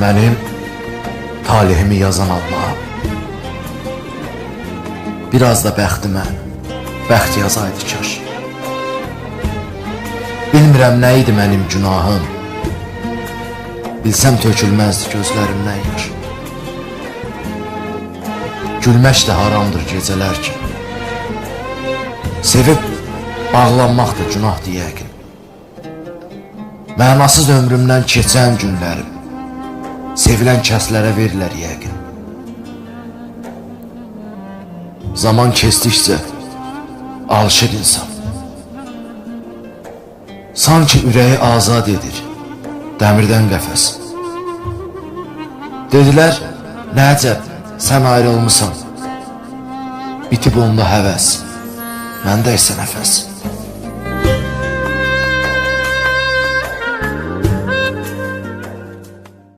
Mənim talihimi yazan Allah Biraz da bəxtimə bəxt yazaydı kaş. Bilmirəm nə idi mənim günahım. Bilsəm tökülməzdi gözlərimdən yaş Gülmək də haramdır gecələr ki. Sevib bağlanmaq da günahdır yəqin Mənasız ömrümdən keçən günlərim Sevilən kəslərə verirlər yəqin. Zaman keçdikcə alışır insan. Sanki ürəyi azad edir Dəmirdən qəfəs. Dedilər, nəcəb, sən ayrılmısan. Bitib onda həvəs. Məndə isə nəfəs